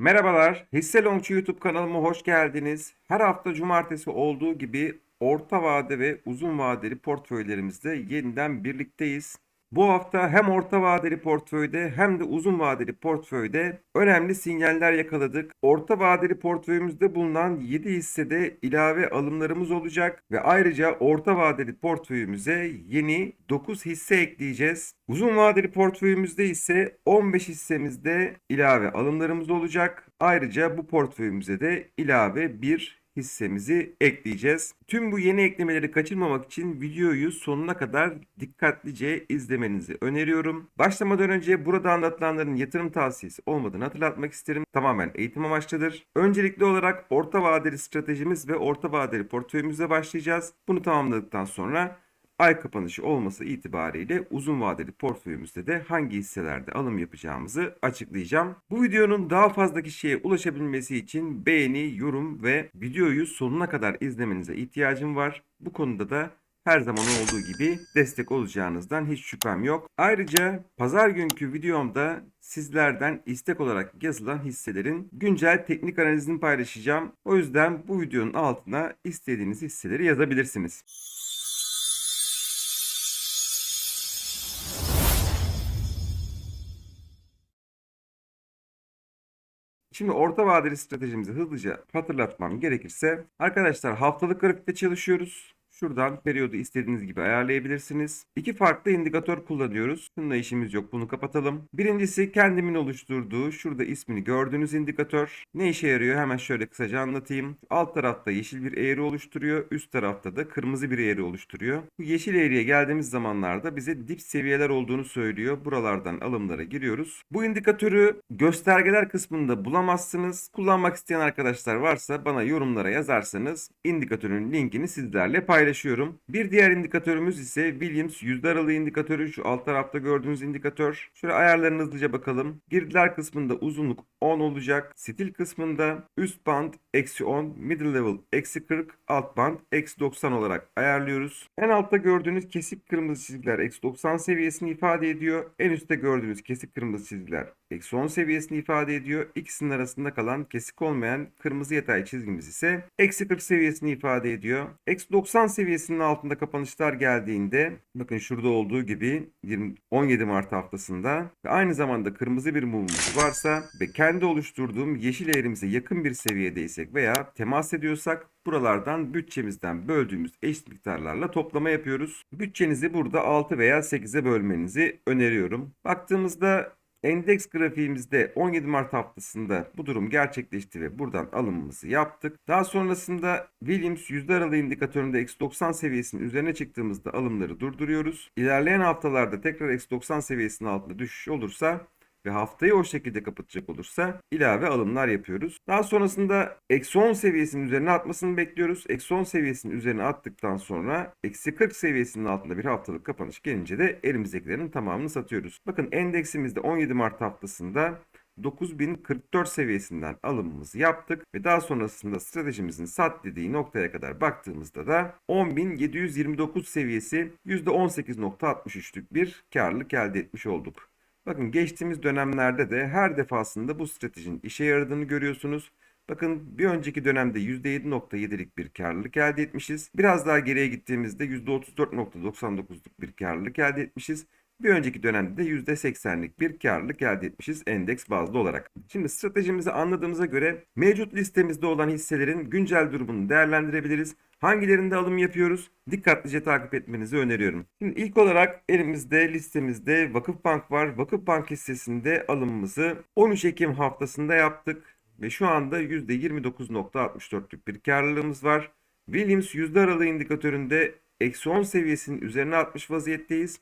Merhabalar, Hisse Longçu YouTube kanalıma hoş geldiniz. Her hafta cumartesi olduğu gibi orta vade ve uzun vadeli portföylerimizde yeniden birlikteyiz. Bu hafta hem orta vadeli portföyde hem de uzun vadeli portföyde önemli sinyaller yakaladık. Orta vadeli portföyümüzde bulunan 7 hissede ilave alımlarımız olacak ve ayrıca orta vadeli portföyümüze yeni 9 hisse ekleyeceğiz. Uzun vadeli portföyümüzde ise 15 hissemizde ilave alımlarımız olacak. Ayrıca bu portföyümüze de ilave bir hissemizi ekleyeceğiz. Tüm bu yeni eklemeleri kaçırmamak için videoyu sonuna kadar dikkatlice izlemenizi öneriyorum. Başlamadan önce burada anlatılanların yatırım tavsiyesi olmadığını hatırlatmak isterim. Tamamen eğitim amaçlıdır. Öncelikli olarak orta vadeli stratejimiz ve orta vadeli portföyümüzle başlayacağız. Bunu tamamladıktan sonra ay kapanışı olması itibariyle uzun vadeli portföyümüzde de hangi hisselerde alım yapacağımızı açıklayacağım. Bu videonun daha fazla kişiye ulaşabilmesi için beğeni, yorum ve videoyu sonuna kadar izlemenize ihtiyacım var. Bu konuda da her zaman olduğu gibi destek olacağınızdan hiç şüphem yok. Ayrıca pazar günkü videomda sizlerden istek olarak yazılan hisselerin güncel teknik analizini paylaşacağım. O yüzden bu videonun altına istediğiniz hisseleri yazabilirsiniz. Şimdi orta vadeli stratejimizi hızlıca hatırlatmam gerekirse arkadaşlar haftalık grafikte çalışıyoruz. Şuradan periyodu istediğiniz gibi ayarlayabilirsiniz. İki farklı indikatör kullanıyoruz. Bununla işimiz yok. Bunu kapatalım. Birincisi kendimin oluşturduğu şurada ismini gördüğünüz indikatör. Ne işe yarıyor? Hemen şöyle kısaca anlatayım. Alt tarafta yeşil bir eğri oluşturuyor. Üst tarafta da kırmızı bir eğri oluşturuyor. Bu yeşil eğriye geldiğimiz zamanlarda bize dip seviyeler olduğunu söylüyor. Buralardan alımlara giriyoruz. Bu indikatörü göstergeler kısmında bulamazsınız. Kullanmak isteyen arkadaşlar varsa bana yorumlara yazarsanız indikatörün linkini sizlerle paylaşıyorum. Bir diğer indikatörümüz ise Williams yüzde aralığı indikatörü. Şu alt tarafta gördüğünüz indikatör. Şöyle ayarlarını hızlıca bakalım. Girdiler kısmında uzunluk 10 olacak. Stil kısmında üst band eksi 10, middle level eksi 40, alt band eksi 90 olarak ayarlıyoruz. En altta gördüğünüz kesik kırmızı çizgiler eksi 90 seviyesini ifade ediyor. En üstte gördüğünüz kesik kırmızı çizgiler eksi 10 seviyesini ifade ediyor. İkisinin arasında kalan kesik olmayan kırmızı yatay çizgimiz ise eksi 40 seviyesini ifade ediyor. Eksi 90 seviyesinin altında kapanışlar geldiğinde bakın şurada olduğu gibi 20, 17 Mart haftasında ve aynı zamanda kırmızı bir mumumuz varsa ve kendi oluşturduğum yeşil eğrimize yakın bir seviyedeysek veya temas ediyorsak buralardan bütçemizden böldüğümüz eşit miktarlarla toplama yapıyoruz. Bütçenizi burada 6 veya 8'e bölmenizi öneriyorum. Baktığımızda Endeks grafiğimizde 17 Mart haftasında bu durum gerçekleşti ve buradan alımımızı yaptık. Daha sonrasında Williams yüzde aralığı indikatöründe eksi 90 seviyesinin üzerine çıktığımızda alımları durduruyoruz. İlerleyen haftalarda tekrar eksi 90 seviyesinin altında düşüş olursa ve haftayı o şekilde kapatacak olursa ilave alımlar yapıyoruz. Daha sonrasında eksi 10 seviyesinin üzerine atmasını bekliyoruz. Eksi 10 seviyesinin üzerine attıktan sonra eksi 40 seviyesinin altında bir haftalık kapanış gelince de elimizdekilerin tamamını satıyoruz. Bakın endeksimizde 17 Mart haftasında 9044 seviyesinden alımımızı yaptık ve daha sonrasında stratejimizin sat dediği noktaya kadar baktığımızda da 10729 seviyesi %18.63'lük bir karlılık elde etmiş olduk. Bakın geçtiğimiz dönemlerde de her defasında bu stratejinin işe yaradığını görüyorsunuz. Bakın bir önceki dönemde %7.7'lik bir karlılık elde etmişiz. Biraz daha geriye gittiğimizde %34.99'luk bir karlılık elde etmişiz. Bir önceki dönemde de %80'lik bir karlılık elde etmişiz endeks bazlı olarak. Şimdi stratejimizi anladığımıza göre mevcut listemizde olan hisselerin güncel durumunu değerlendirebiliriz. Hangilerinde alım yapıyoruz? Dikkatlice takip etmenizi öneriyorum. Şimdi ilk olarak elimizde listemizde Vakıfbank var. Vakıfbank hissesinde alımımızı 13 Ekim haftasında yaptık ve şu anda %29.64'lük bir karlılığımız var. Williams yüzde aralığı indikatöründe eksi 10 seviyesinin üzerine atmış vaziyetteyiz.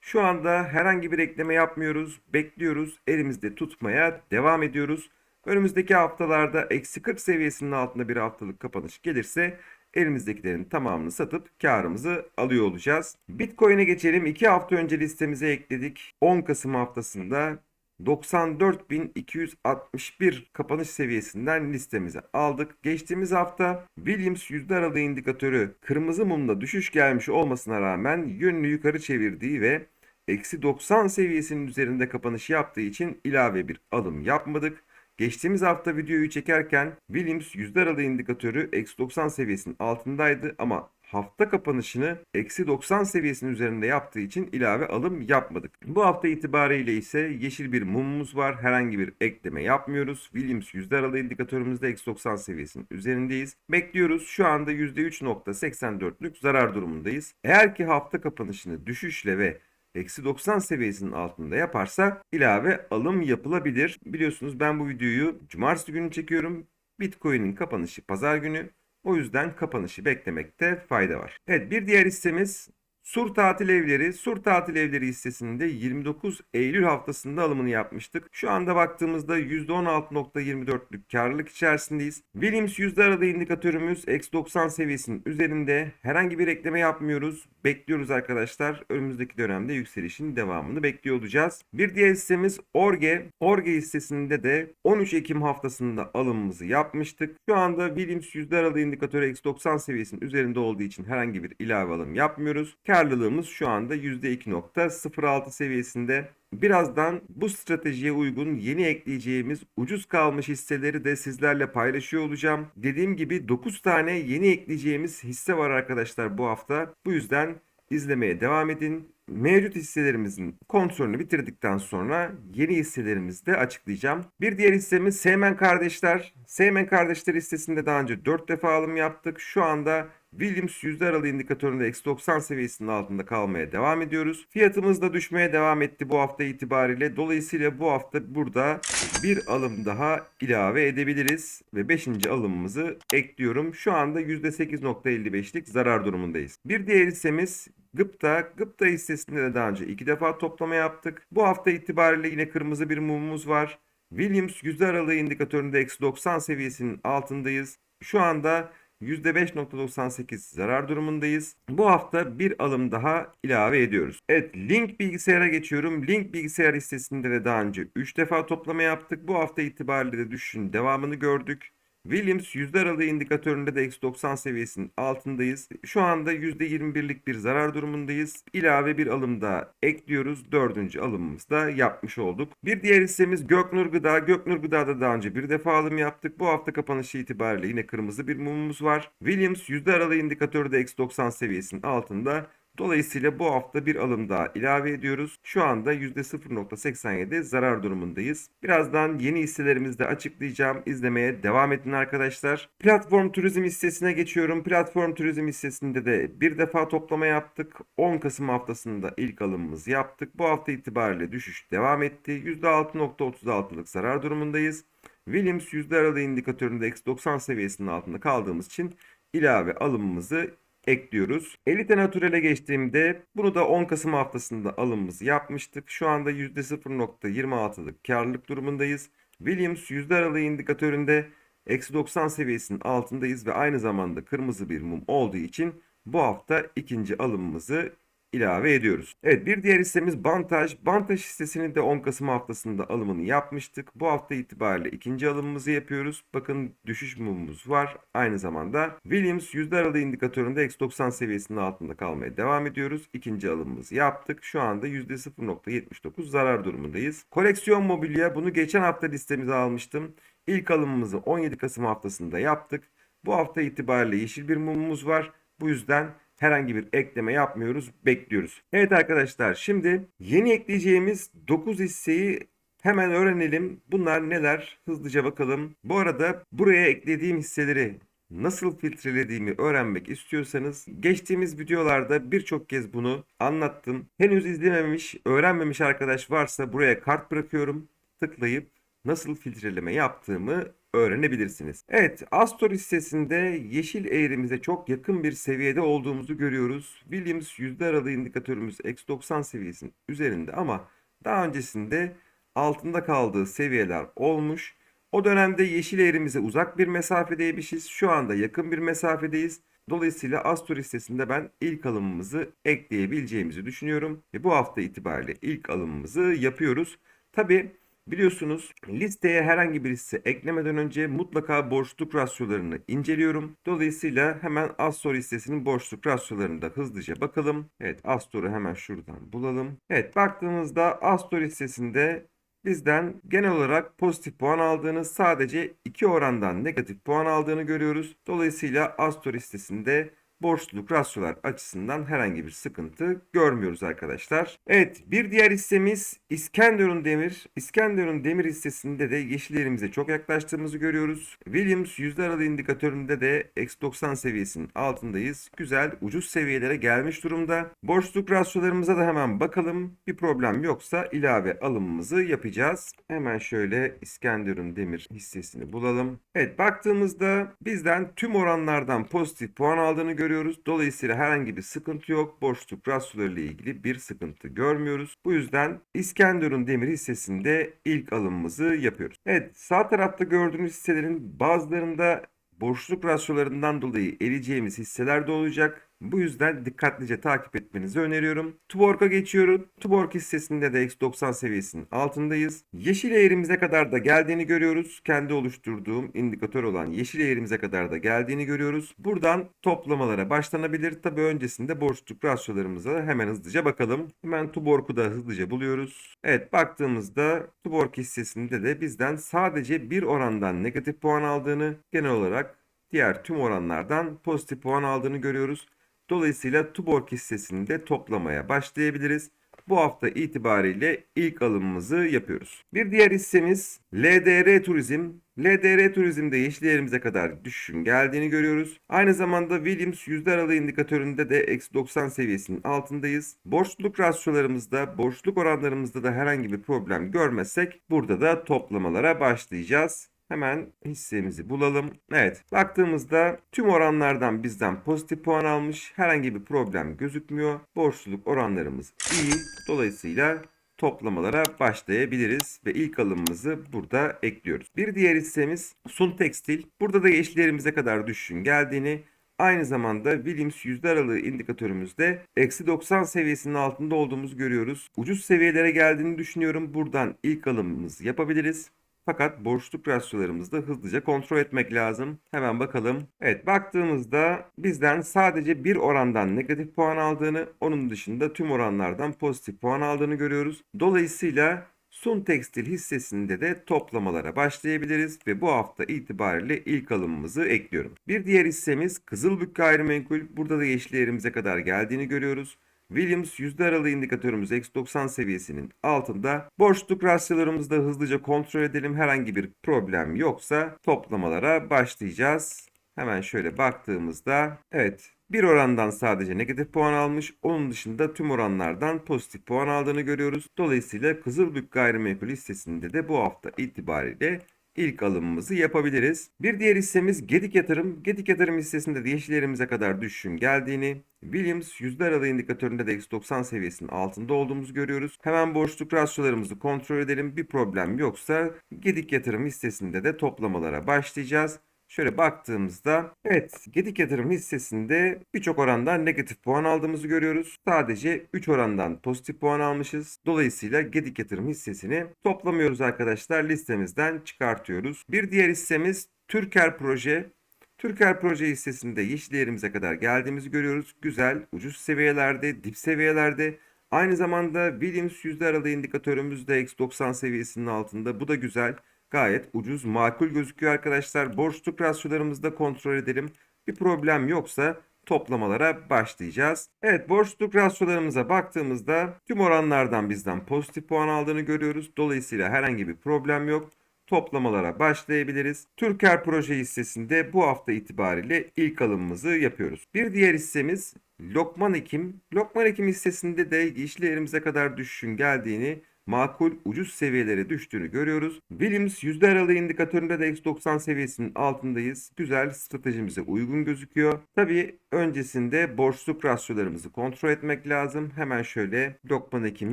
Şu anda herhangi bir ekleme yapmıyoruz. Bekliyoruz. Elimizde tutmaya devam ediyoruz. Önümüzdeki haftalarda eksi 40 seviyesinin altında bir haftalık kapanış gelirse elimizdekilerin tamamını satıp karımızı alıyor olacağız. Bitcoin'e geçelim. 2 hafta önce listemize ekledik. 10 Kasım haftasında 94.261 kapanış seviyesinden listemize aldık. Geçtiğimiz hafta Williams yüzde aralığı indikatörü kırmızı mumla düşüş gelmiş olmasına rağmen yönünü yukarı çevirdiği ve eksi 90 seviyesinin üzerinde kapanış yaptığı için ilave bir alım yapmadık. Geçtiğimiz hafta videoyu çekerken Williams yüzde aralığı indikatörü eksi 90 seviyesinin altındaydı ama hafta kapanışını eksi 90 seviyesinin üzerinde yaptığı için ilave alım yapmadık. Bu hafta itibariyle ise yeşil bir mumumuz var. Herhangi bir ekleme yapmıyoruz. Williams yüzde aralığı indikatörümüzde eksi 90 seviyesinin üzerindeyiz. Bekliyoruz. Şu anda %3.84'lük zarar durumundayız. Eğer ki hafta kapanışını düşüşle ve eksi 90 seviyesinin altında yaparsa ilave alım yapılabilir. Biliyorsunuz ben bu videoyu cumartesi günü çekiyorum. Bitcoin'in kapanışı pazar günü. O yüzden kapanışı beklemekte fayda var. Evet bir diğer hissemiz Sur Tatil Evleri. Sur Tatil Evleri hissesinde 29 Eylül haftasında alımını yapmıştık. Şu anda baktığımızda %16.24'lük karlılık içerisindeyiz. Williams yüzde aralığı indikatörümüz eksi 90 seviyesinin üzerinde. Herhangi bir ekleme yapmıyoruz. Bekliyoruz arkadaşlar. Önümüzdeki dönemde yükselişin devamını bekliyor olacağız. Bir diğer hissemiz Orge. Orge hissesinde de 13 Ekim haftasında alımımızı yapmıştık. Şu anda Williams yüzde aralığı indikatörü eksi 90 seviyesinin üzerinde olduğu için herhangi bir ilave alım yapmıyoruz. Karlılığımız şu anda %2.06 seviyesinde. Birazdan bu stratejiye uygun yeni ekleyeceğimiz ucuz kalmış hisseleri de sizlerle paylaşıyor olacağım. Dediğim gibi 9 tane yeni ekleyeceğimiz hisse var arkadaşlar bu hafta. Bu yüzden izlemeye devam edin. Mevcut hisselerimizin kontrolünü bitirdikten sonra yeni hisselerimizi de açıklayacağım. Bir diğer hissemiz Seymen Kardeşler. Seymen Kardeşler hissesinde daha önce 4 defa alım yaptık. Şu anda Williams yüzde aralığı indikatöründe eksi 90 seviyesinin altında kalmaya devam ediyoruz. Fiyatımız da düşmeye devam etti bu hafta itibariyle. Dolayısıyla bu hafta burada bir alım daha ilave edebiliriz. Ve 5. alımımızı ekliyorum. Şu anda %8.55'lik zarar durumundayız. Bir diğer hissemiz Gıpta. Gıpta hissesinde de daha önce iki defa toplama yaptık. Bu hafta itibariyle yine kırmızı bir mumumuz var. Williams yüzde aralığı indikatöründe eksi 90 seviyesinin altındayız. Şu anda %5.98 zarar durumundayız. Bu hafta bir alım daha ilave ediyoruz. Evet Link bilgisayara geçiyorum. Link bilgisayar hissesinde de daha önce 3 defa toplama yaptık. Bu hafta itibariyle de düşüşün devamını gördük. Williams yüzde aralığı indikatöründe de eksi 90 seviyesinin altındayız. Şu anda %21'lik bir zarar durumundayız. İlave bir alım daha ekliyoruz. Dördüncü alımımızı da yapmış olduk. Bir diğer hissemiz Göknur Gıda. Göknur Gıda'da daha önce bir defa alım yaptık. Bu hafta kapanışı itibariyle yine kırmızı bir mumumuz var. Williams yüzde aralığı indikatörü de eksi 90 seviyesinin altında. Dolayısıyla bu hafta bir alım daha ilave ediyoruz. Şu anda %0.87 zarar durumundayız. Birazdan yeni hisselerimizi de açıklayacağım. İzlemeye devam edin arkadaşlar. Platform turizm hissesine geçiyorum. Platform turizm hissesinde de bir defa toplama yaptık. 10 Kasım haftasında ilk alımımızı yaptık. Bu hafta itibariyle düşüş devam etti. %6.36'lık zarar durumundayız. Williams yüzde aralığı indikatöründe eksi 90 seviyesinin altında kaldığımız için ilave alımımızı ekliyoruz. Elite Natural'e geçtiğimde bunu da 10 Kasım haftasında alımımızı yapmıştık. Şu anda %0.26'lık karlılık durumundayız. Williams yüzde aralığı indikatöründe eksi 90 seviyesinin altındayız ve aynı zamanda kırmızı bir mum olduğu için bu hafta ikinci alımımızı ilave ediyoruz. Evet bir diğer hissemiz Bantaj. Bantaj hissesini de 10 Kasım haftasında alımını yapmıştık. Bu hafta itibariyle ikinci alımımızı yapıyoruz. Bakın düşüş mumumuz var. Aynı zamanda Williams yüzde aralığı indikatöründe eksi 90 seviyesinin altında kalmaya devam ediyoruz. İkinci alımımızı yaptık. Şu anda %0.79 zarar durumundayız. Koleksiyon mobilya bunu geçen hafta listemize almıştım. İlk alımımızı 17 Kasım haftasında yaptık. Bu hafta itibariyle yeşil bir mumumuz var. Bu yüzden herhangi bir ekleme yapmıyoruz, bekliyoruz. Evet arkadaşlar şimdi yeni ekleyeceğimiz 9 hisseyi hemen öğrenelim. Bunlar neler? Hızlıca bakalım. Bu arada buraya eklediğim hisseleri nasıl filtrelediğimi öğrenmek istiyorsanız geçtiğimiz videolarda birçok kez bunu anlattım. Henüz izlememiş, öğrenmemiş arkadaş varsa buraya kart bırakıyorum. Tıklayıp nasıl filtreleme yaptığımı öğrenebilirsiniz. Evet, Astor hissesinde yeşil eğrimize çok yakın bir seviyede olduğumuzu görüyoruz. Williams yüzde aralığı indikatörümüz eksi 90 seviyesinin üzerinde ama daha öncesinde altında kaldığı seviyeler olmuş. O dönemde yeşil eğrimize uzak bir mesafedeymişiz. Şu anda yakın bir mesafedeyiz. Dolayısıyla Astor hissesinde ben ilk alımımızı ekleyebileceğimizi düşünüyorum. Ve bu hafta itibariyle ilk alımımızı yapıyoruz. Tabi Biliyorsunuz listeye herhangi bir hisse eklemeden önce mutlaka borçluk rasyolarını inceliyorum. Dolayısıyla hemen Astor hissesinin borçluk rasyolarını da hızlıca bakalım. Evet Astor'u hemen şuradan bulalım. Evet baktığımızda Astor hissesinde bizden genel olarak pozitif puan aldığını sadece iki orandan negatif puan aldığını görüyoruz. Dolayısıyla Astor listesinde borçluluk rasyolar açısından herhangi bir sıkıntı görmüyoruz arkadaşlar. Evet bir diğer hissemiz İskenderun Demir. İskenderun Demir hissesinde de yeşil yerimize çok yaklaştığımızı görüyoruz. Williams yüzde aralığı indikatöründe de X90 seviyesinin altındayız. Güzel ucuz seviyelere gelmiş durumda. Borçluluk rasyolarımıza da hemen bakalım. Bir problem yoksa ilave alımımızı yapacağız. Hemen şöyle İskenderun Demir hissesini bulalım. Evet baktığımızda bizden tüm oranlardan pozitif puan aldığını görüyoruz. Dolayısıyla herhangi bir sıkıntı yok. Borçluluk rasyolarıyla ilgili bir sıkıntı görmüyoruz. Bu yüzden İskenderun Demir hissesinde ilk alımımızı yapıyoruz. Evet sağ tarafta gördüğünüz hisselerin bazılarında borçluluk rasyolarından dolayı eriyeceğimiz hisseler de olacak. Bu yüzden dikkatlice takip etmenizi öneriyorum. Tuborg'a geçiyorum. Tuborg hissesinde de X90 seviyesinin altındayız. Yeşil eğrimize kadar da geldiğini görüyoruz. Kendi oluşturduğum indikatör olan yeşil eğrimize kadar da geldiğini görüyoruz. Buradan toplamalara başlanabilir. Tabi öncesinde borçluluk rasyolarımıza hemen hızlıca bakalım. Hemen Tuborg'u da hızlıca buluyoruz. Evet baktığımızda Tuborg hissesinde de bizden sadece bir orandan negatif puan aldığını genel olarak diğer tüm oranlardan pozitif puan aldığını görüyoruz. Dolayısıyla Tuborg hissesini de toplamaya başlayabiliriz. Bu hafta itibariyle ilk alımımızı yapıyoruz. Bir diğer hissemiz LDR Turizm. LDR Turizm'de yeşil yerimize kadar düşüşün geldiğini görüyoruz. Aynı zamanda Williams yüzde aralığı indikatöründe de eksi 90 seviyesinin altındayız. Borçluluk rasyolarımızda, borçluluk oranlarımızda da herhangi bir problem görmezsek burada da toplamalara başlayacağız. Hemen hissemizi bulalım. Evet baktığımızda tüm oranlardan bizden pozitif puan almış. Herhangi bir problem gözükmüyor. Borçluluk oranlarımız iyi. Dolayısıyla toplamalara başlayabiliriz ve ilk alımımızı burada ekliyoruz. Bir diğer hissemiz Sun Tekstil. Burada da yeşillerimize kadar düşüşün geldiğini Aynı zamanda Williams yüzde aralığı indikatörümüzde eksi 90 seviyesinin altında olduğumuzu görüyoruz. Ucuz seviyelere geldiğini düşünüyorum. Buradan ilk alımımızı yapabiliriz. Fakat borçluk rasyolarımızı da hızlıca kontrol etmek lazım. Hemen bakalım. Evet baktığımızda bizden sadece bir orandan negatif puan aldığını, onun dışında tüm oranlardan pozitif puan aldığını görüyoruz. Dolayısıyla Sun Tekstil hissesinde de toplamalara başlayabiliriz ve bu hafta itibariyle ilk alımımızı ekliyorum. Bir diğer hissemiz Kızılbük Gayrimenkul. Burada da yeşil yerimize kadar geldiğini görüyoruz. Williams yüzde aralığı indikatörümüz X90 seviyesinin altında. Borçluk rasyolarımızı hızlıca kontrol edelim. Herhangi bir problem yoksa toplamalara başlayacağız. Hemen şöyle baktığımızda evet bir orandan sadece negatif puan almış. Onun dışında tüm oranlardan pozitif puan aldığını görüyoruz. Dolayısıyla Kızılbük Gayrimenkul hissesinde de bu hafta itibariyle ilk alımımızı yapabiliriz. Bir diğer hissemiz Gedik Yatırım. Gedik Yatırım hissesinde de yeşillerimize kadar düşüşün geldiğini, Williams yüzde aralığı indikatöründe de X90 seviyesinin altında olduğumuzu görüyoruz. Hemen borçluk rasyolarımızı kontrol edelim. Bir problem yoksa Gedik Yatırım hissesinde de toplamalara başlayacağız. Şöyle baktığımızda evet Gedik Yatırım hissesinde birçok orandan negatif puan aldığımızı görüyoruz. Sadece 3 orandan pozitif puan almışız. Dolayısıyla Gedik Yatırım hissesini toplamıyoruz arkadaşlar. Listemizden çıkartıyoruz. Bir diğer hissemiz Türker Proje. Türker Proje hissesinde yeşil yerimize kadar geldiğimizi görüyoruz. Güzel, ucuz seviyelerde, dip seviyelerde. Aynı zamanda Williams yüzde aralığı indikatörümüz de X90 seviyesinin altında. Bu da güzel. Gayet ucuz, makul gözüküyor arkadaşlar. Borçluk rasyolarımızı da kontrol edelim. Bir problem yoksa toplamalara başlayacağız. Evet borçluk rasyolarımıza baktığımızda tüm oranlardan bizden pozitif puan aldığını görüyoruz. Dolayısıyla herhangi bir problem yok. Toplamalara başlayabiliriz. Türker proje hissesinde bu hafta itibariyle ilk alımımızı yapıyoruz. Bir diğer hissemiz Lokman Ekim. Lokman Ekim hissesinde de yeşil yerimize kadar düşüşün geldiğini makul ucuz seviyelere düştüğünü görüyoruz. Williams yüzde aralığı indikatöründe de X90 seviyesinin altındayız. Güzel stratejimize uygun gözüküyor. Tabii öncesinde borçluk rasyolarımızı kontrol etmek lazım. Hemen şöyle Lokman Ekim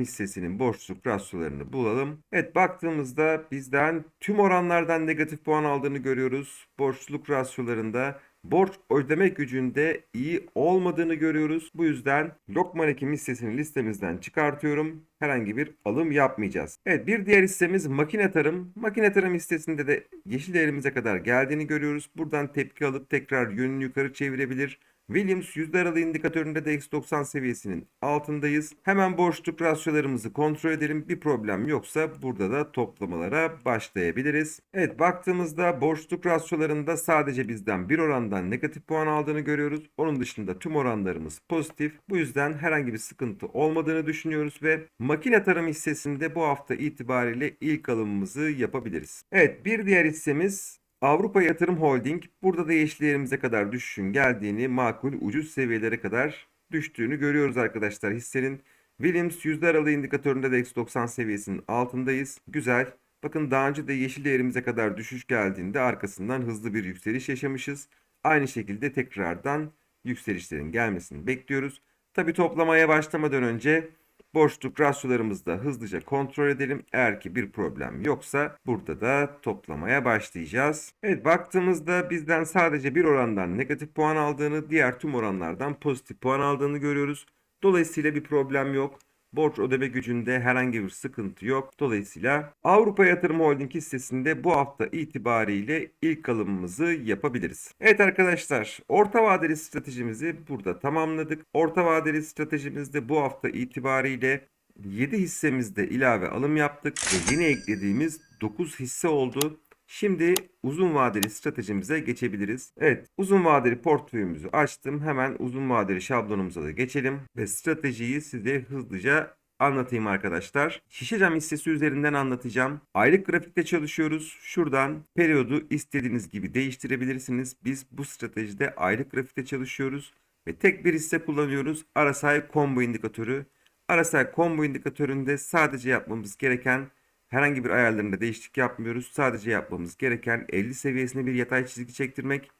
hissesinin borçluk rasyolarını bulalım. Evet baktığımızda bizden tüm oranlardan negatif puan aldığını görüyoruz. Borçluluk rasyolarında borç ödeme gücünde iyi olmadığını görüyoruz. Bu yüzden Lokman Ekim hissesini listemizden çıkartıyorum. Herhangi bir alım yapmayacağız. Evet bir diğer hissemiz makine tarım. Makine tarım hissesinde de yeşil değerimize kadar geldiğini görüyoruz. Buradan tepki alıp tekrar yönünü yukarı çevirebilir. Williams yüzde aralığı indikatöründe de X90 seviyesinin altındayız. Hemen boşluk rasyolarımızı kontrol edelim. Bir problem yoksa burada da toplamalara başlayabiliriz. Evet baktığımızda boşluk rasyolarında sadece bizden bir orandan negatif puan aldığını görüyoruz. Onun dışında tüm oranlarımız pozitif. Bu yüzden herhangi bir sıkıntı olmadığını düşünüyoruz ve makine tarım hissesinde bu hafta itibariyle ilk alımımızı yapabiliriz. Evet bir diğer hissemiz Avrupa Yatırım Holding burada da yeşillerimize kadar düşüşün geldiğini, makul ucuz seviyelere kadar düştüğünü görüyoruz arkadaşlar hissenin. Williams yüzde aralığı indikatöründe de X90 seviyesinin altındayız. Güzel. Bakın daha önce de yeşil değerimize kadar düşüş geldiğinde arkasından hızlı bir yükseliş yaşamışız. Aynı şekilde tekrardan yükselişlerin gelmesini bekliyoruz. Tabi toplamaya başlamadan önce boşluk rasyolarımızı da hızlıca kontrol edelim. Eğer ki bir problem yoksa burada da toplamaya başlayacağız. Evet baktığımızda bizden sadece bir orandan negatif puan aldığını, diğer tüm oranlardan pozitif puan aldığını görüyoruz. Dolayısıyla bir problem yok. Borç ödeme gücünde herhangi bir sıkıntı yok. Dolayısıyla Avrupa Yatırım Holding hissesinde bu hafta itibariyle ilk alımımızı yapabiliriz. Evet arkadaşlar orta vadeli stratejimizi burada tamamladık. Orta vadeli stratejimizde bu hafta itibariyle 7 hissemizde ilave alım yaptık ve yeni eklediğimiz 9 hisse oldu. Şimdi uzun vadeli stratejimize geçebiliriz. Evet, uzun vadeli portföyümüzü açtım. Hemen uzun vadeli şablonumuza da geçelim ve stratejiyi size hızlıca anlatayım arkadaşlar. Şişe cam hissesi üzerinden anlatacağım. Aylık grafikte çalışıyoruz. Şuradan periyodu istediğiniz gibi değiştirebilirsiniz. Biz bu stratejide aylık grafikte çalışıyoruz ve tek bir hisse kullanıyoruz. RSI combo indikatörü. RSI combo indikatöründe sadece yapmamız gereken Herhangi bir ayarlarında değişiklik yapmıyoruz. Sadece yapmamız gereken 50 seviyesine bir yatay çizgi çektirmek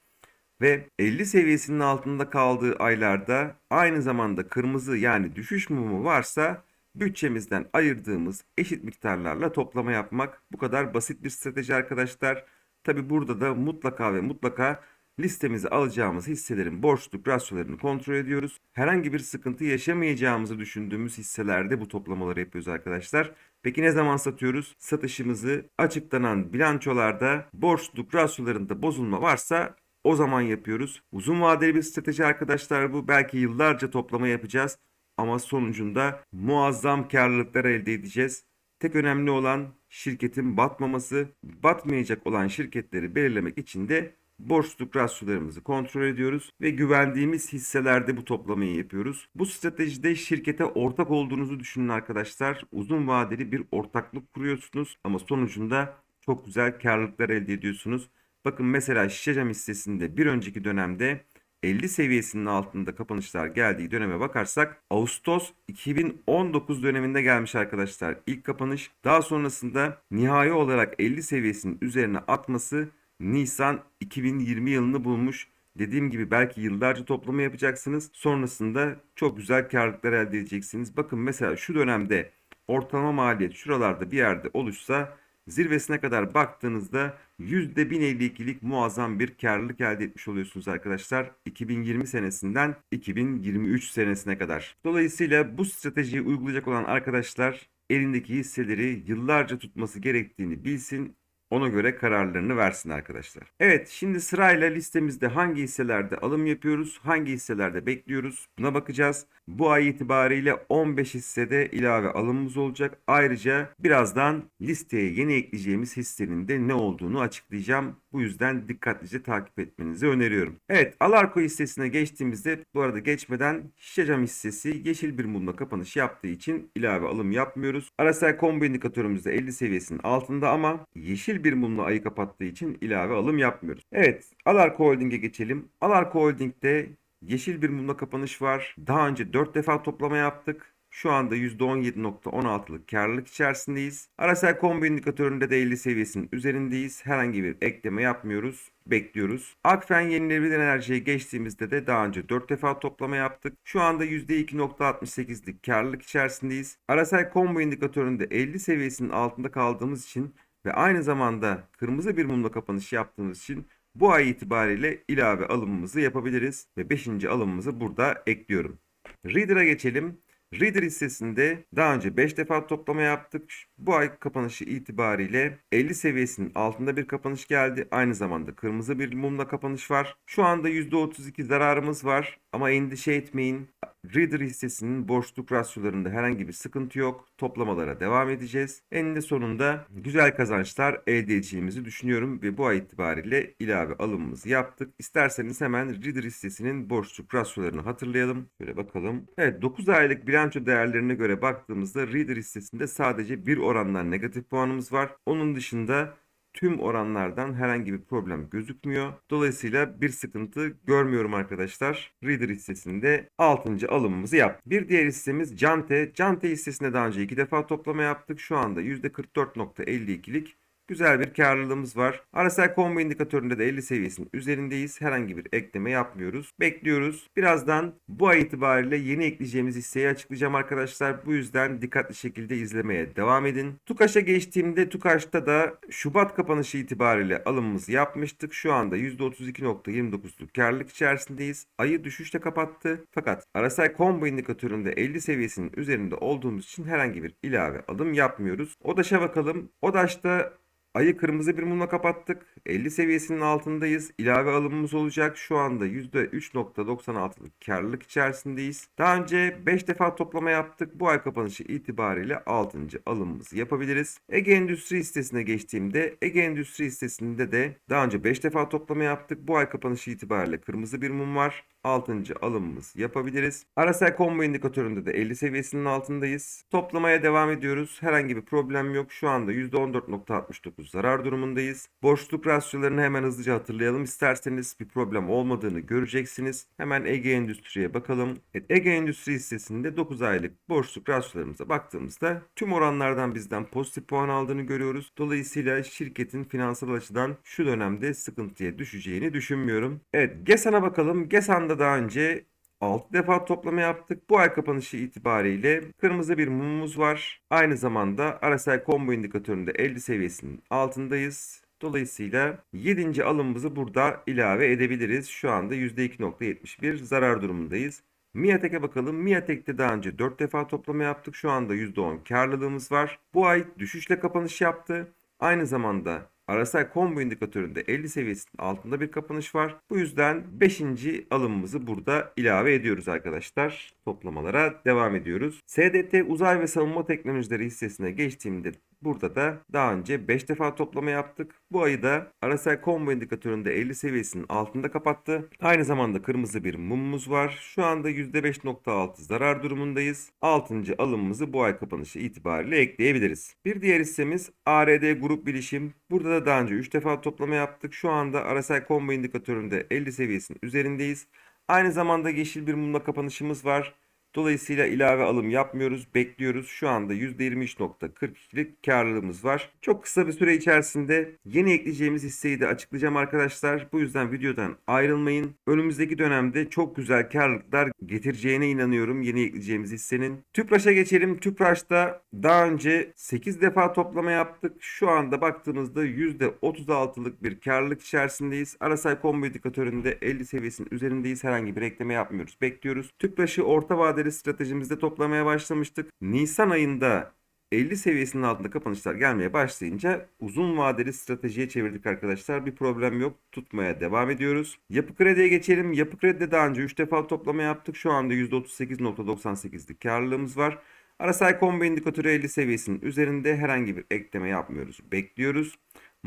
ve 50 seviyesinin altında kaldığı aylarda aynı zamanda kırmızı yani düşüş mumu varsa bütçemizden ayırdığımız eşit miktarlarla toplama yapmak. Bu kadar basit bir strateji arkadaşlar. Tabi burada da mutlaka ve mutlaka listemize alacağımız hisselerin borçluluk rasyolarını kontrol ediyoruz. Herhangi bir sıkıntı yaşamayacağımızı düşündüğümüz hisselerde bu toplamaları yapıyoruz arkadaşlar. Peki ne zaman satıyoruz? Satışımızı açıklanan bilançolarda borçluluk rasyolarında bozulma varsa o zaman yapıyoruz. Uzun vadeli bir strateji arkadaşlar bu. Belki yıllarca toplama yapacağız ama sonucunda muazzam karlılıklar elde edeceğiz. Tek önemli olan şirketin batmaması, batmayacak olan şirketleri belirlemek için de borçluluk rasyolarımızı kontrol ediyoruz ve güvendiğimiz hisselerde bu toplamayı yapıyoruz. Bu stratejide şirkete ortak olduğunuzu düşünün arkadaşlar. Uzun vadeli bir ortaklık kuruyorsunuz ama sonucunda çok güzel karlılıklar elde ediyorsunuz. Bakın mesela Şişecam hissesinde bir önceki dönemde 50 seviyesinin altında kapanışlar geldiği döneme bakarsak Ağustos 2019 döneminde gelmiş arkadaşlar ilk kapanış. Daha sonrasında nihai olarak 50 seviyesinin üzerine atması Nisan 2020 yılını bulmuş. Dediğim gibi belki yıllarca toplama yapacaksınız. Sonrasında çok güzel karlılıklar elde edeceksiniz. Bakın mesela şu dönemde ortalama maliyet şuralarda bir yerde oluşsa zirvesine kadar baktığınızda %1052'lik muazzam bir karlılık elde etmiş oluyorsunuz arkadaşlar. 2020 senesinden 2023 senesine kadar. Dolayısıyla bu stratejiyi uygulayacak olan arkadaşlar elindeki hisseleri yıllarca tutması gerektiğini bilsin ona göre kararlarını versin arkadaşlar. Evet şimdi sırayla listemizde hangi hisselerde alım yapıyoruz, hangi hisselerde bekliyoruz buna bakacağız. Bu ay itibariyle 15 hissede ilave alımımız olacak. Ayrıca birazdan listeye yeni ekleyeceğimiz hissenin de ne olduğunu açıklayacağım. Bu yüzden dikkatlice takip etmenizi öneriyorum. Evet Alarko hissesine geçtiğimizde bu arada geçmeden Şişecam hissesi yeşil bir mumla kapanış yaptığı için ilave alım yapmıyoruz. RSI combo indikatörümüzde 50 seviyesinin altında ama yeşil bir mumla ayı kapattığı için ilave alım yapmıyoruz. Evet Alarko Holding'e geçelim. Alarko Holding'de yeşil bir mumla kapanış var. Daha önce 4 defa toplama yaptık. Şu anda %17.16'lık karlılık içerisindeyiz. RSI combo indikatöründe de 50 seviyesinin üzerindeyiz. Herhangi bir ekleme yapmıyoruz. Bekliyoruz. Akfen yenilenebilir enerjiye geçtiğimizde de daha önce 4 defa toplama yaptık. Şu anda %2.68'lik karlılık içerisindeyiz. RSI combo indikatöründe 50 seviyesinin altında kaldığımız için ve aynı zamanda kırmızı bir mumla kapanış yaptığımız için bu ay itibariyle ilave alımımızı yapabiliriz ve 5. alımımızı burada ekliyorum. Reader'a geçelim. Reader hissesinde daha önce 5 defa toplama yaptık. Bu ay kapanışı itibariyle 50 seviyesinin altında bir kapanış geldi. Aynı zamanda kırmızı bir mumla kapanış var. Şu anda %32 zararımız var ama endişe etmeyin. Reader hissesinin borçluk rasyolarında herhangi bir sıkıntı yok. Toplamalara devam edeceğiz. Eninde sonunda güzel kazançlar elde edeceğimizi düşünüyorum ve bu ay itibariyle ilave alımımızı yaptık. İsterseniz hemen Reader hissesinin borçluk rasyolarını hatırlayalım. Şöyle bakalım. Evet 9 aylık bilanço değerlerine göre baktığımızda Reader hissesinde sadece bir orandan negatif puanımız var. Onun dışında tüm oranlardan herhangi bir problem gözükmüyor. Dolayısıyla bir sıkıntı görmüyorum arkadaşlar. Reader hissesinde 6. alımımızı yaptık. Bir diğer hissemiz Cante. Cante hissesinde daha önce 2 defa toplama yaptık. Şu anda %44.52'lik Güzel bir karlılığımız var. RSI combo indikatöründe de 50 seviyesinin üzerindeyiz. Herhangi bir ekleme yapmıyoruz. Bekliyoruz. Birazdan bu ay itibariyle yeni ekleyeceğimiz hisseyi açıklayacağım arkadaşlar. Bu yüzden dikkatli şekilde izlemeye devam edin. Tukaş'a geçtiğimde Tukaş'ta da Şubat kapanışı itibariyle alımımızı yapmıştık. Şu anda %32.29'luk karlılık içerisindeyiz. Ayı düşüşle kapattı. Fakat RSI combo indikatöründe 50 seviyesinin üzerinde olduğumuz için herhangi bir ilave alım yapmıyoruz. ODAŞ'a bakalım. ODAŞ'ta Ayı kırmızı bir mumla kapattık. 50 seviyesinin altındayız. İlave alımımız olacak. Şu anda %3.96'lık karlılık içerisindeyiz. Daha önce 5 defa toplama yaptık. Bu ay kapanışı itibariyle 6. alımımızı yapabiliriz. Ege Endüstri hissesine geçtiğimde Ege Endüstri hissesinde de daha önce 5 defa toplama yaptık. Bu ay kapanışı itibariyle kırmızı bir mum var. 6. alımımız yapabiliriz. RSI combo indikatöründe de 50 seviyesinin altındayız. Toplamaya devam ediyoruz. Herhangi bir problem yok. Şu anda %14.69 zarar durumundayız. Borçluk rasyolarını hemen hızlıca hatırlayalım. İsterseniz bir problem olmadığını göreceksiniz. Hemen Ege Endüstri'ye bakalım. Ege Endüstri hissesinde 9 aylık borçluk rasyolarımıza baktığımızda tüm oranlardan bizden pozitif puan aldığını görüyoruz. Dolayısıyla şirketin finansal açıdan şu dönemde sıkıntıya düşeceğini düşünmüyorum. Evet GESAN'a bakalım. GESAN'da daha önce 6 defa toplama yaptık. Bu ay kapanışı itibariyle kırmızı bir mumumuz var. Aynı zamanda RSI combo indikatöründe 50 seviyesinin altındayız. Dolayısıyla 7. alımımızı burada ilave edebiliriz. Şu anda %2.71 zarar durumundayız. Miatek'e bakalım. Miatek'te daha önce 4 defa toplama yaptık. Şu anda %10 karlılığımız var. Bu ay düşüşle kapanış yaptı. Aynı zamanda RSI combo indikatöründe 50 seviyesinin altında bir kapanış var. Bu yüzden 5. alımımızı burada ilave ediyoruz arkadaşlar. Toplamalara devam ediyoruz. SDT uzay ve savunma teknolojileri hissesine geçtiğimde Burada da daha önce 5 defa toplama yaptık. Bu ayı da RSI combo indikatöründe 50 seviyesinin altında kapattı. Aynı zamanda kırmızı bir mumumuz var. Şu anda %5.6 zarar durumundayız. 6. alımımızı bu ay kapanışı itibariyle ekleyebiliriz. Bir diğer hissemiz ARD Grup Bilişim. Burada da daha önce 3 defa toplama yaptık. Şu anda RSI combo indikatöründe 50 seviyesinin üzerindeyiz. Aynı zamanda yeşil bir mumla kapanışımız var. Dolayısıyla ilave alım yapmıyoruz, bekliyoruz. Şu anda %23.42'lik karlılığımız var. Çok kısa bir süre içerisinde yeni ekleyeceğimiz hisseyi de açıklayacağım arkadaşlar. Bu yüzden videodan ayrılmayın. Önümüzdeki dönemde çok güzel karlılıklar getireceğine inanıyorum yeni ekleyeceğimiz hissenin. Tüpraş'a geçelim. Tüpraş'ta daha önce 8 defa toplama yaptık. Şu anda baktığımızda %36'lık bir karlılık içerisindeyiz. RSI combo indikatöründe 50 seviyesinin üzerindeyiz. Herhangi bir ekleme yapmıyoruz. Bekliyoruz. Tüpraş'ı orta vadeli stratejimizde toplamaya başlamıştık. Nisan ayında 50 seviyesinin altında kapanışlar gelmeye başlayınca uzun vadeli stratejiye çevirdik arkadaşlar. Bir problem yok. Tutmaya devam ediyoruz. Yapı krediye geçelim. Yapı kredide daha önce 3 defa toplama yaptık. Şu anda %38.98'lik karlılığımız var. RSI combo indikatörü 50 seviyesinin üzerinde herhangi bir ekleme yapmıyoruz. Bekliyoruz.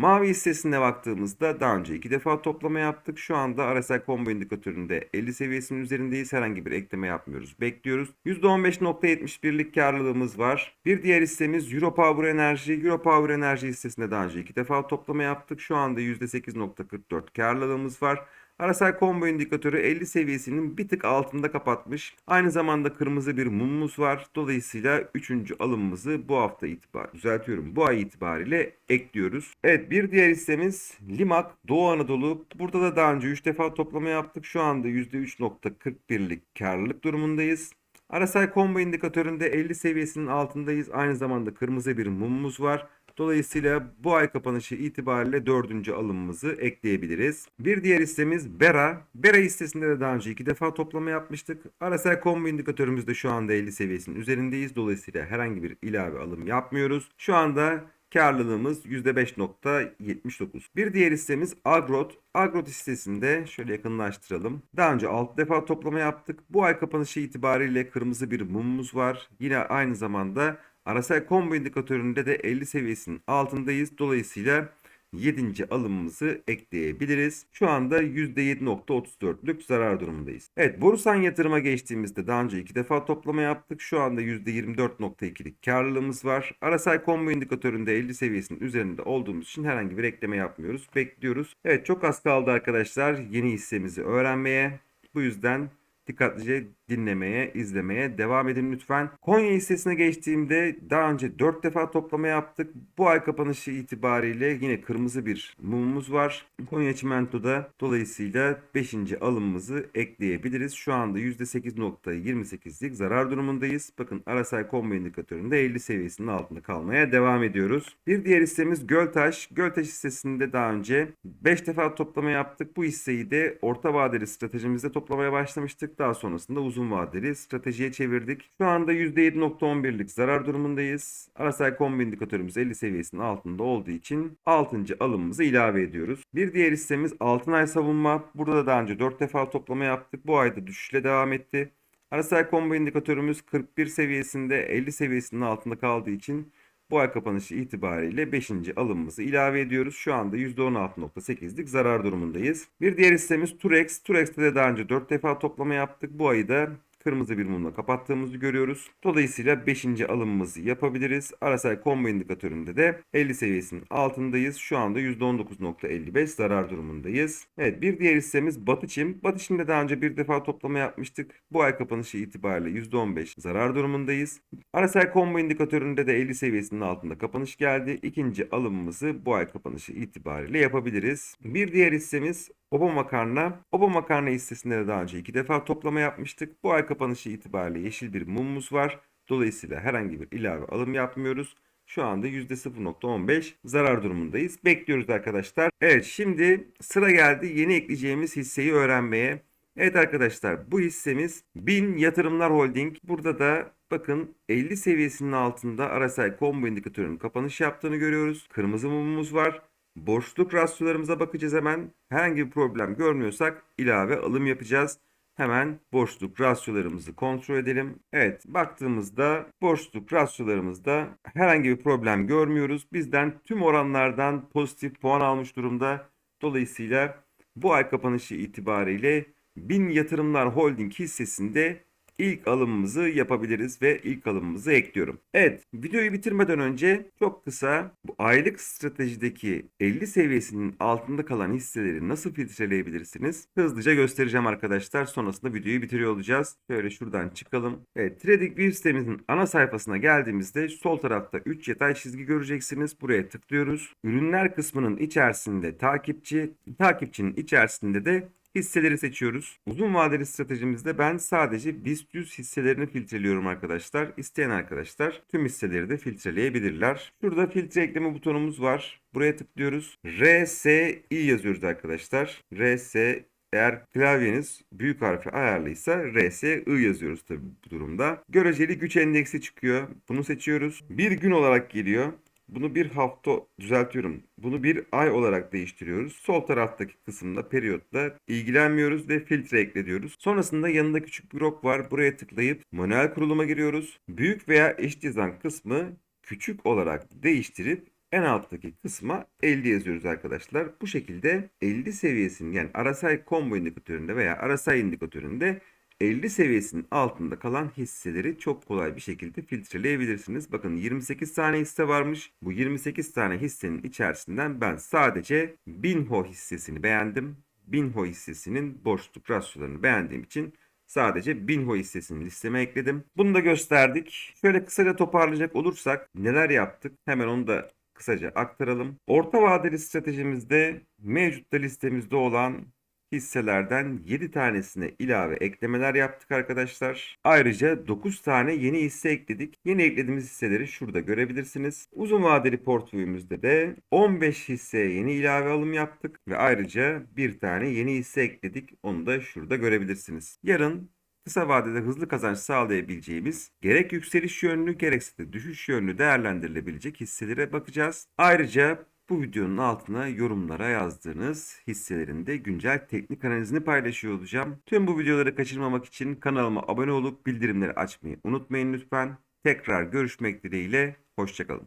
Mavi hissesine baktığımızda daha önce iki defa toplama yaptık. Şu anda RSI combo indikatöründe 50 seviyesinin üzerindeyiz. Herhangi bir ekleme yapmıyoruz. Bekliyoruz. %15.71'lik karlılığımız var. Bir diğer hissemiz Europower Enerji. Europower Enerji hissesinde daha önce iki defa toplama yaptık. Şu anda %8.44 karlılığımız var. RSI combo indikatörü 50 seviyesinin bir tık altında kapatmış. Aynı zamanda kırmızı bir mumumuz var. Dolayısıyla 3. alımımızı bu hafta itibar düzeltiyorum. Bu ay itibariyle ekliyoruz. Evet bir diğer hissemiz Limak Doğu Anadolu. Burada da daha önce 3 defa toplama yaptık. Şu anda %3.41'lik karlılık durumundayız. RSI combo indikatöründe 50 seviyesinin altındayız. Aynı zamanda kırmızı bir mumumuz var. Dolayısıyla bu ay kapanışı itibariyle dördüncü alımımızı ekleyebiliriz. Bir diğer hissemiz Bera. Bera hissesinde de daha önce iki defa toplama yapmıştık. RSI combo indikatörümüzde şu anda 50 seviyesinin üzerindeyiz. Dolayısıyla herhangi bir ilave alım yapmıyoruz. Şu anda Karlılığımız %5.79. Bir diğer hissemiz Agrot. Agrot hissesinde şöyle yakınlaştıralım. Daha önce 6 defa toplama yaptık. Bu ay kapanışı itibariyle kırmızı bir mumumuz var. Yine aynı zamanda RSI combo indikatöründe de 50 seviyesinin altındayız. Dolayısıyla 7. alımımızı ekleyebiliriz. Şu anda %7.34'lük zarar durumundayız. Evet Borusan yatırıma geçtiğimizde daha önce iki defa toplama yaptık. Şu anda %24.2'lik karlılığımız var. RSI combo indikatöründe 50 seviyesinin üzerinde olduğumuz için herhangi bir ekleme yapmıyoruz. Bekliyoruz. Evet çok az kaldı arkadaşlar yeni hissemizi öğrenmeye. Bu yüzden dikkatlice dinlemeye, izlemeye devam edin lütfen. Konya hissesine geçtiğimde daha önce 4 defa toplama yaptık. Bu ay kapanışı itibariyle yine kırmızı bir mumumuz var. Konya Çimento'da dolayısıyla 5. alımımızı ekleyebiliriz. Şu anda %8.28'lik zarar durumundayız. Bakın RSI combo indikatöründe 50 seviyesinin altında kalmaya devam ediyoruz. Bir diğer hissemiz Göltaş. Göltaş hissesinde daha önce 5 defa toplama yaptık. Bu hisseyi de orta vadeli stratejimizde toplamaya başlamıştık. Daha sonrasında uzun vadeli stratejiye çevirdik. Şu anda %7.11'lik zarar durumundayız. RSI combo indikatörümüz 50 seviyesinin altında olduğu için 6. alımımızı ilave ediyoruz. Bir diğer hissemiz Altınay Savunma. Burada da daha önce 4 defa toplama yaptık. Bu ayda düşüşle devam etti. RSI combo indikatörümüz 41 seviyesinde 50 seviyesinin altında kaldığı için bu ay kapanışı itibariyle 5. alımımızı ilave ediyoruz. Şu anda %16.8'lik zarar durumundayız. Bir diğer hissemiz Turex. Turex'te de daha önce 4 defa toplama yaptık. Bu ayı da kırmızı bir mumla kapattığımızı görüyoruz. Dolayısıyla 5. alımımızı yapabiliriz. RSI combo indikatöründe de 50 seviyesinin altındayız. Şu anda %19.55 zarar durumundayız. Evet bir diğer hissemiz Batıçim. Batıçim'de daha önce bir defa toplama yapmıştık. Bu ay kapanışı itibariyle %15 zarar durumundayız. RSI combo indikatöründe de 50 seviyesinin altında kapanış geldi. İkinci alımımızı bu ay kapanışı itibariyle yapabiliriz. Bir diğer hissemiz Oba Makarna. Oba Makarna hissesinde de daha önce iki defa toplama yapmıştık. Bu ay kapanışı itibariyle yeşil bir mumumuz var. Dolayısıyla herhangi bir ilave alım yapmıyoruz. Şu anda %0.15 zarar durumundayız. Bekliyoruz arkadaşlar. Evet şimdi sıra geldi yeni ekleyeceğimiz hisseyi öğrenmeye. Evet arkadaşlar bu hissemiz Bin Yatırımlar Holding. Burada da bakın 50 seviyesinin altında RSI combo indikatörünün kapanış yaptığını görüyoruz. Kırmızı mumumuz var. Borçluk rasyolarımıza bakacağız hemen. Herhangi bir problem görmüyorsak ilave alım yapacağız. Hemen borçluk rasyolarımızı kontrol edelim. Evet baktığımızda borçluk rasyolarımızda herhangi bir problem görmüyoruz. Bizden tüm oranlardan pozitif puan almış durumda. Dolayısıyla bu ay kapanışı itibariyle Bin Yatırımlar Holding hissesinde ilk alımımızı yapabiliriz ve ilk alımımızı ekliyorum. Evet videoyu bitirmeden önce çok kısa bu aylık stratejideki 50 seviyesinin altında kalan hisseleri nasıl filtreleyebilirsiniz? Hızlıca göstereceğim arkadaşlar. Sonrasında videoyu bitiriyor olacağız. Şöyle şuradan çıkalım. Evet TradingView sitemizin ana sayfasına geldiğimizde sol tarafta 3 yatay çizgi göreceksiniz. Buraya tıklıyoruz. Ürünler kısmının içerisinde takipçi, takipçinin içerisinde de hisseleri seçiyoruz. Uzun vadeli stratejimizde ben sadece BIST 100 hisselerini filtreliyorum arkadaşlar. İsteyen arkadaşlar tüm hisseleri de filtreleyebilirler. Şurada filtre ekleme butonumuz var. Buraya tıklıyoruz. RSI yazıyoruz arkadaşlar. RSI eğer klavyeniz büyük harfi ayarlıysa RSI yazıyoruz tabi bu durumda. Göreceli güç endeksi çıkıyor. Bunu seçiyoruz. Bir gün olarak geliyor. Bunu bir hafta düzeltiyorum. Bunu bir ay olarak değiştiriyoruz. Sol taraftaki kısımda periyotla ilgilenmiyoruz ve filtre ekle diyoruz. Sonrasında yanında küçük bir ok var. Buraya tıklayıp manuel kuruluma giriyoruz. Büyük veya eş dizan kısmı küçük olarak değiştirip en alttaki kısma 50 yazıyoruz arkadaşlar. Bu şekilde 50 seviyesinin yani RSI combo indikatöründe veya RSI indikatöründe 50 seviyesinin altında kalan hisseleri çok kolay bir şekilde filtreleyebilirsiniz. Bakın 28 tane hisse varmış. Bu 28 tane hissenin içerisinden ben sadece Binho hissesini beğendim. Binho hissesinin borçluk rasyolarını beğendiğim için Sadece Binho hissesini listeme ekledim. Bunu da gösterdik. Şöyle kısaca toparlayacak olursak neler yaptık? Hemen onu da kısaca aktaralım. Orta vadeli stratejimizde mevcutta listemizde olan hisselerden 7 tanesine ilave eklemeler yaptık arkadaşlar. Ayrıca 9 tane yeni hisse ekledik. Yeni eklediğimiz hisseleri şurada görebilirsiniz. Uzun vadeli portföyümüzde de 15 hisseye yeni ilave alım yaptık ve ayrıca bir tane yeni hisse ekledik. Onu da şurada görebilirsiniz. Yarın kısa vadede hızlı kazanç sağlayabileceğimiz gerek yükseliş yönlü gerekse de düşüş yönlü değerlendirilebilecek hisselere bakacağız. Ayrıca bu videonun altına yorumlara yazdığınız hisselerin de güncel teknik analizini paylaşıyor olacağım. Tüm bu videoları kaçırmamak için kanalıma abone olup bildirimleri açmayı unutmayın lütfen. Tekrar görüşmek dileğiyle, hoşçakalın.